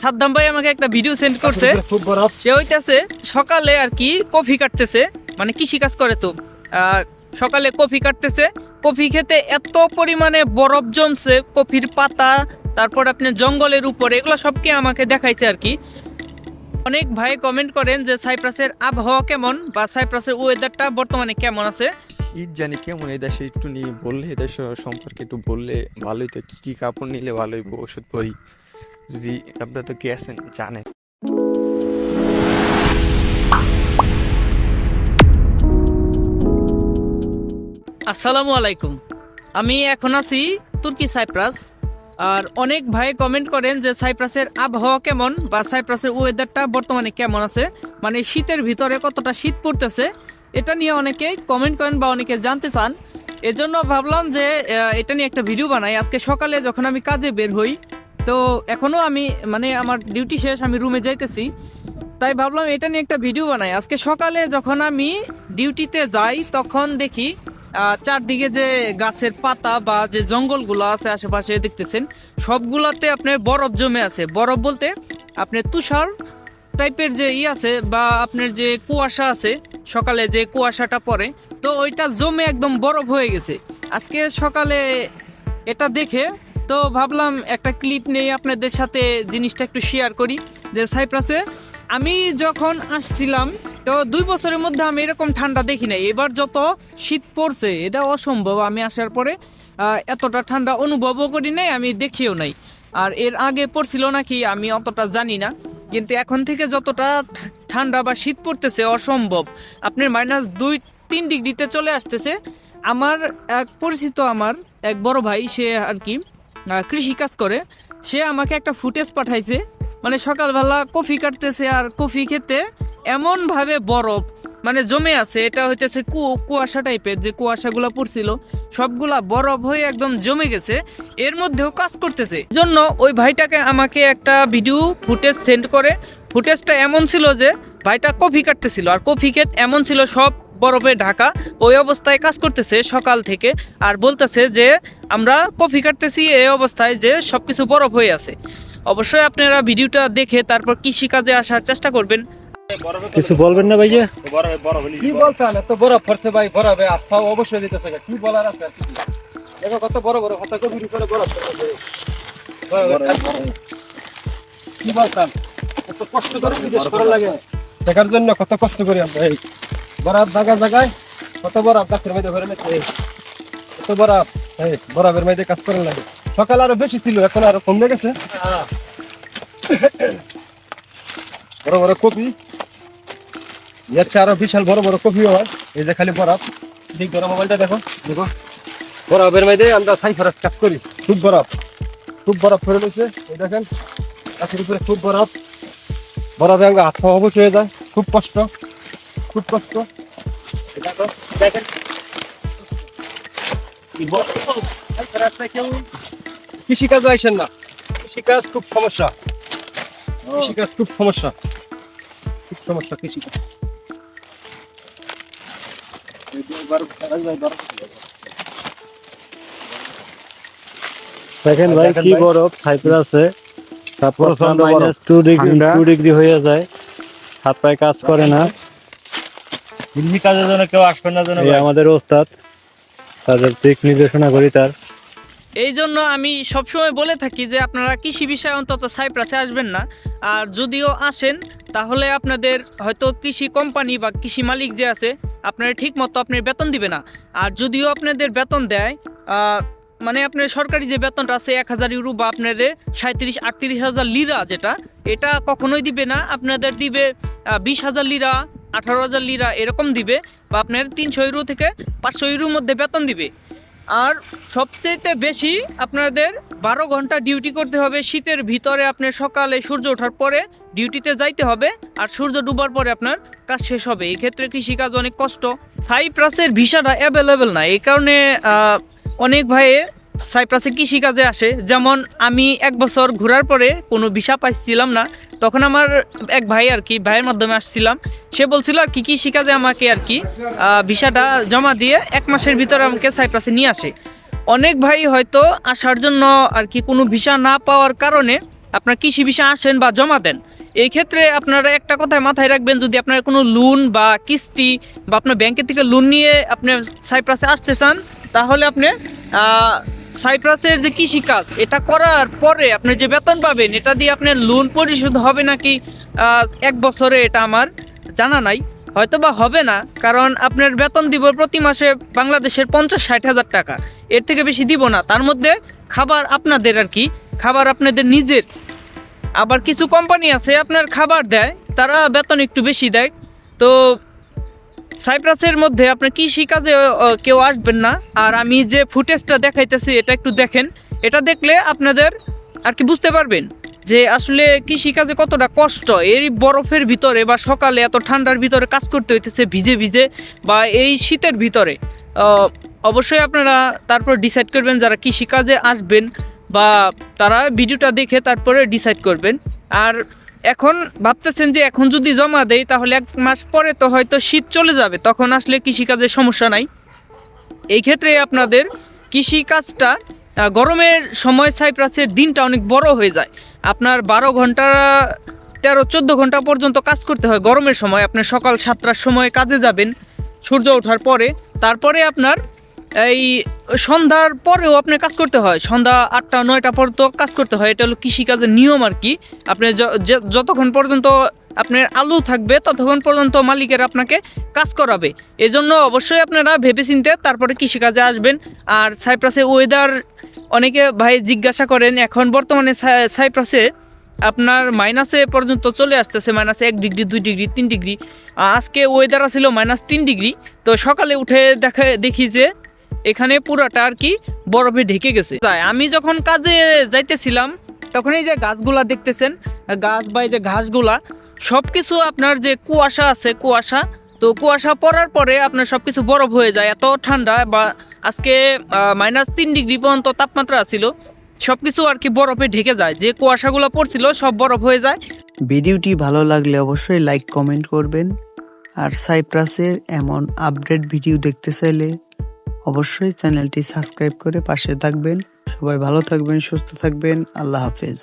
সাদ্দাম ভাই আমাকে একটা ভিডিও সেন্ড করছে। সে হইতেছে সকালে আর কি কফি কাটতেছে মানে কৃষি কাজ করে তো। সকালে কফি কাটতেছে কফি খেতে এত পরিমাণে বরফ জমছে কফির পাতা তারপর আপনি জঙ্গলের উপরে এগুলো সবকে আমাকে দেখাইছে আর কি। অনেক ভাই কমেন্ট করেন যে সাইপ্রাসের আবহাওয়া কেমন বা সাইপ্রাসের ওয়েদারটা বর্তমানে কেমন আছে। ঈদ জানি কেমন এই দেশে একটু নিয়ে বললে এই দেশ সম্পর্কে একটু বললে ভালোই তো কী কী কাপড় নিলে ভালোই ওষুধ পরি। যদি আপনারা তো গেছেন জানেন। আসসালামু আলাইকুম। আমি এখন আছি তুর্কি সাইপ্রাস। আর অনেক ভাই কমেন্ট করেন যে সাইপ্রাসের আবহাওয়া কেমন বা সাইপ্রাসের ওয়েদারটা বর্তমানে কেমন আছে। মানে শীতের ভিতরে কতটা শীত পড়তেছে, এটা নিয়ে অনেকে কমেন্ট করেন বা অনেকে জানতে চান। এজন্য ভাবলাম যে এটা নিয়ে একটা ভিডিও বানাই। আজকে সকালে যখন আমি কাজে বের হই তো এখনও আমি মানে আমার ডিউটি শেষ, আমি রুমে যাইতেছি। তাই ভাবলাম এটা নিয়ে একটা ভিডিও বানাই। আজকে সকালে যখন আমি ডিউটিতে যাই, তখন দেখি চারদিকে যে গাছের পাতা বা যে জঙ্গলগুলো আছে আশেপাশে দেখতেছেন, সবগুলাতে আপনার বরফ জমে আছে। বরফ বলতে আপনার তুষার টাইপের যে ই আছে বা আপনার যে কুয়াশা আছে, সকালে যে কুয়াশাটা পড়ে, তো ওইটা জমে একদম বরফ হয়ে গেছে। আজকে সকালে এটা দেখে তো ভাবলাম একটা ক্লিপ নিয়ে আপনাদের সাথে জিনিসটা একটু শেয়ার করি যে সাইপ্রাসে আমি যখন আসছিলাম, তো দুই বছরের মধ্যে আমি এরকম ঠান্ডা দেখি নাই। এবার যত শীত পড়ছে, এটা অসম্ভব। আমি আসার পরে এতটা ঠান্ডা অনুভবও করি নাই, আমি দেখিও নাই। আর এর আগে পড়ছিল নাকি, আমি অতটা জানি না। কিন্তু এখন থেকে যতটা ঠান্ডা বা শীত পড়তেছে, অসম্ভব। আপনার মাইনাস দুই, তিন ডিগ্রিতে চলে আসতেছে। আমার এক পরিচিত আমার এক বড় ভাই, সে আর কি কৃষি কাজ করে, সে আমাকে একটা ফুটেজ পাঠাইছে। মানে সকালবেলা কফি কাটতেছে আর কফি খেতে এমন ভাবে বরফ মানে জমে আছে, এটা হইতেছে কু- কুয়াশা টাইপের, যে কুয়াশাগুলো পড়ছিল, সবগুলা বরফ হয়ে একদম জমে গেছে, এর মধ্যেও কাজ করতেছে। জন্য ওই ভাইটাকে আমাকে একটা ভিডিও ফুটেজ সেন্ড করে। ফুটেজটা এমন ছিল যে, ভাইটা কফি কাটতেছিল, আর কফি ক্ষেত এমন ছিল সব বরফে ঢাকা ওই অবস্থায় কাজ করতেছে সকাল থেকে আর বলতেছে যে আমরা কফি কাটতেছি এই অবস্থায় যে সবকিছু বরফ হয়ে আছে। অবশ্যই আপনারা ভিডিওটা দেখে তারপর কৃষি কাজে আসার চেষ্টা করবেন। কিছু বলবেন না ভাইয়া? কি বলতাম এত বরফ পড়ছে ভাই বরফে হাত অবশ্যই দিতেছে কি বলার আছে দেখো কত বড় বড় হাতা কবির উপরে বরফ। কি বলতাম? কত কষ্ট করে বিদেশ করা লাগে? দেখার জন্য কত কষ্ট করি আমরা এই বরফ জায়গা জায়গায়, কত বরফ গাছের মধ্যে ভরে নিচ্ছে। কত বরফ এই বরফের মধ্যে কাজ করার লাগে। সকাল আরও বেশি ছিল, এখন আরও কমে গেছে। বড় বড় কপি। চেয়ে আরও বিশাল বড় বড় কপি হয়, এই যে খালি বরফ দিক ধরো মোবাইলটা দেখো দেখো। বরফের মধ্যে আমরা সাইফারাস কাজ করি, খুব বরফ খুব বরফ পড়ে রয়েছে এই দেখেন। গাছের উপরে খুব বরফ বরফে আমরা হাত পা অবশ হয়ে যায়, খুব কষ্ট। খুব কষ্ট দেখেন। কেউ কৃষিকাজে আইসেন না। কৃষিকাজ খুব সমস্যা। কৃষিকাজ খুব সমস্যা। খুব সমস্যা কৃষিকাজ। দেখেন ভাই কি বরফ সাইপ্রাসে তারপর minus two degree. Two degree হয়ে যায়। হাত পায়ে কাজ করে না। কৃষি কাজের জন্য কেউ আসবে না যেন এই আমাদের ওস্তাদ তাদের দিক নির্দেশনা করি তার। এই জন্য আমি সবসময় বলে থাকি যে আপনারা কৃষি বিষয়ে অন্তত সাইপ্রাসে আসবেন না। আর যদিও আসেন তাহলে আপনাদের হয়তো কৃষি কোম্পানি বা কৃষি মালিক যে আছে আপনারা ঠিক মতো আপনার বেতন দিবে না। আর যদিও আপনাদের বেতন দেয় আহ, মানে আপনার সরকারি যে বেতনটা আছে এক হাজার ইউরো বা আপনাদের সাঁত্রিশ আটত্রিশ হাজার লিরা যেটা এটা কখনোই দিবে না। আপনাদের দিবে বিশ হাজার লিরা আঠারো হাজার লিরা এরকম দিবে বা আপনার তিনশো ইউরো থেকে পাঁচশো ইউরোর মধ্যে বেতন দিবে। আর সবচেয়ে বেশি আপনাদের বারো ঘণ্টা ডিউটি করতে হবে। শীতের ভিতরে আপনার সকালে সূর্য ওঠার পরে ডিউটিতে যাইতে হবে আর সূর্য ডুবার পরে আপনার কাজ শেষ হবে। এই ক্ষেত্রে কৃষিকাজ অনেক কষ্ট। সাইপ্রাসের ভিসাটা অ্যাভেলেবেল না। এই কারণে অনেক ভাইয়ে সাইপ্রাসে কৃষিকাজে আসে। যেমন আমি এক বছর ঘোরার পরে কোনো ভিসা পাইছিলাম না, তখন আমার এক ভাই আর কি, ভাইয়ের মাধ্যমে আসছিলাম। সে বলছিল আর কি, কৃষিকাজে আমাকে আর কি ভিসাটা জমা দিয়ে এক মাসের ভিতরে আমাকে সাইপ্রাসে নিয়ে আসে। অনেক ভাই হয়তো আসার জন্য আর কি কোনো ভিসা না পাওয়ার কারণে আপনার কৃষি ভিসা আসেন বা জমা দেন। এই ক্ষেত্রে আপনারা একটা কথায় মাথায় রাখবেন, যদি আপনার কোনো লোন বা কিস্তি বা আপনার ব্যাংকের থেকে লোন নিয়ে আপনি সাইপ্রাসে আসতে চান, তাহলে আপনি আহ, সাইপ্রাসের যে কৃষি কাজ এটা করার পরে আপনি যে বেতন পাবেন এটা দিয়ে আপনার লোন পরিশোধ হবে নাকি এক বছরে এটা আমার জানা নাই। হয়তো বা হবে না কারণ আপনার বেতন দিব প্রতি মাসে বাংলাদেশের পঞ্চাশ ষাট হাজার টাকা। এর থেকে বেশি দিব না তার মধ্যে খাবার আপনাদের আর কি খাবার আপনাদের নিজের। আবার কিছু কোম্পানি আছে আপনার খাবার দেয় তারা বেতন একটু বেশি দেয়। তো সাইপ্রাসের মধ্যে আপনার কৃষি কাজে কেউ আসবেন না। আর আমি যে ফুটেজটা দেখাইতেছি, এটা একটু দেখেন। এটা দেখলে আপনাদের আর কি বুঝতে পারবেন যে আসলে কৃষিকাজে কতটা কষ্ট। এই বরফের ভিতরে বা সকালে এত ঠান্ডার ভিতরে কাজ করতে হইতেছে ভিজে ভিজে বা এই শীতের ভিতরে। অবশ্যই আপনারা তারপর ডিসাইড করবেন যারা কৃষিকাজে আসবেন বা তারা ভিডিওটা দেখে তারপরে ডিসাইড করবেন। আর এখন ভাবতেছেন যে এখন যদি জমা দেই, তাহলে এক মাস পরে তো হয়তো শীত চলে যাবে, তখন আসলে কৃষিকাজে সমস্যা নাই। এই ক্ষেত্রে আপনাদের কৃষিকাজটা গরমের সময় সাইপ্রাসের দিনটা অনেক বড় হয়ে যায়। আপনার বারো ঘণ্টা, তেরো, চোদ্দ ঘণ্টা পর্যন্ত কাজ করতে হয় গরমের সময়। আপনি সকাল সাতটার সময় কাজে যাবেন, সূর্য ওঠার পরে। তারপরে আপনার এই সন্ধ্যার পরেও আপনার কাজ করতে হয়। সন্ধ্যা আটটা, নয়টা পর্যন্ত কাজ করতে হয়। এটা হলো কৃষিকাজের নিয়ম আর কি। আপনি যতক্ষণ পর্যন্ত আপনার আলু থাকবে, ততক্ষণ পর্যন্ত মালিকের আপনাকে কাজ করাবে। এজন্য অবশ্যই আপনারা ভেবেচিন্তে তারপরে কৃষিকাজে আসবেন। আর সাইপ্রাসে ওয়েদার অনেকে ভাই জিজ্ঞাসা করেন, এখন বর্তমানে সাই- সাইপ্রাসে আপনার মাইনাসে পর্যন্ত চলে আসতেছে। মাইনাস এক ডিগ্রি দুই ডিগ্রি তিন ডিগ্রি আজকে ওয়েদার ছিল মাইনাস তিন ডিগ্রি তো সকালে উঠে দেখা, দেখি যে এখানে পুরাটা আর কি বরফে ঢেকে গেছে। তাই আমি যখন কাজে যাইতেছিলাম, তখন এই যে গাছগুলা দেখতেছেন, গাছ বা এই যে ঘাসগুলা সব কিছু আপনার যে কুয়াশা আছে, কুয়াশা, তো কুয়াশা পড়ার পরে আপনার সব কিছু বরফ হয়ে যায়, এত ঠান্ডা বা আজকে মাইনাস তিন ডিগ্রি পর্যন্ত তাপমাত্রা ছিল সব কিছু আর কি বরফে ঢেকে যায়, যে কুয়াশাগুলো পড়ছিল সব বরফ হয়ে যায়। ভিডিওটি ভালো লাগলে অবশ্যই লাইক, কমেন্ট করবেন, আর সাইপ্রাসের এমন আপডেট ভিডিও দেখতে চাইলে অবশ্যই চ্যানেলটি সাবস্ক্রাইব করে পাশে থাকবেন। সবাই ভালো থাকবেন সুস্থ থাকবেন। আল্লাহ হাফেজ।